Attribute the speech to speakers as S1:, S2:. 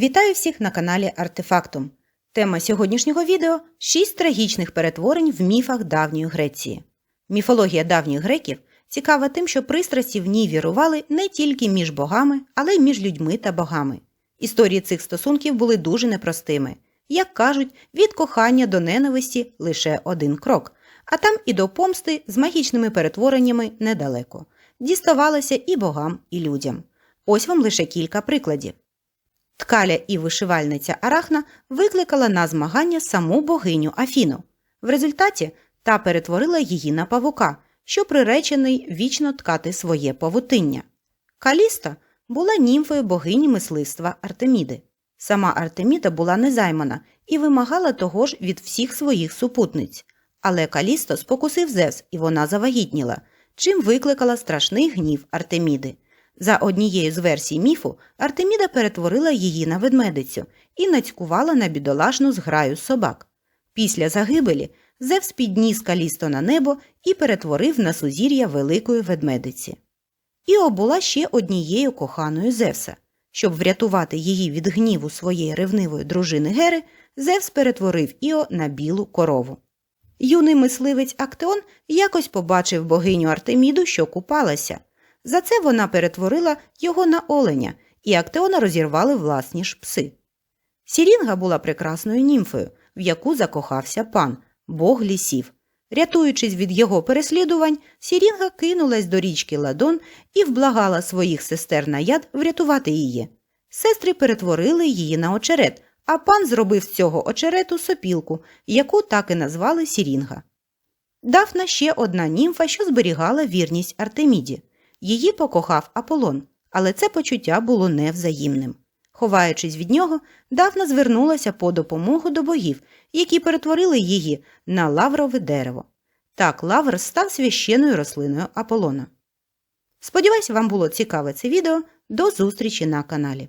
S1: Вітаю всіх на каналі Артефактум. Тема сьогоднішнього відео шість трагічних перетворень в міфах давньої Греції. Міфологія давніх греків цікава тим, що пристрасті в ній вірували не тільки між богами, але й між людьми та богами. Історії цих стосунків були дуже непростими. Як кажуть, від кохання до ненависті лише один крок, а там і до помсти з магічними перетвореннями недалеко. Діставалося і богам, і людям. Ось вам лише кілька прикладів. Ткаля і вишивальниця Арахна викликала на змагання саму богиню Афіну. В результаті та перетворила її на павука, що приречений вічно ткати своє павутиння. Каліста була німфою богині мисливства Артеміди. Сама Артеміда була незаймана і вимагала того ж від всіх своїх супутниць. Але Калісто спокусив Зевс, і вона завагітніла, чим викликала страшний гнів Артеміди. За однією з версій міфу, Артеміда перетворила її на ведмедицю і нацькувала на бідолашну зграю собак. Після загибелі Зевс підніс Калісто на небо і перетворив на сузір'я великої ведмедиці. Іо була ще однією коханою Зевса. Щоб врятувати її від гніву своєї ревнивої дружини Гери, Зевс перетворив Іо на білу корову. Юний мисливець Актеон якось побачив богиню Артеміду, що купалася. За це вона перетворила його на оленя, і Актеона розірвали власні ж пси. Сірінга була прекрасною німфою, в яку закохався пан, бог лісів. Рятуючись від його переслідувань, Сірінга кинулась до річки Ладон і вблагала своїх сестер на яд врятувати її. Сестри перетворили її на очерет, а пан зробив з цього очерету сопілку, яку так і назвали Сірінга. Дафна ще одна німфа, що зберігала вірність Артеміді. Її покохав Аполлон, але це почуття було невзаємним. Ховаючись від нього, Дафна звернулася по допомогу до богів, які перетворили її на лаврове дерево. Так лавр став священною рослиною Аполлона. Сподіваюсь, вам було цікаве це відео. До зустрічі на каналі.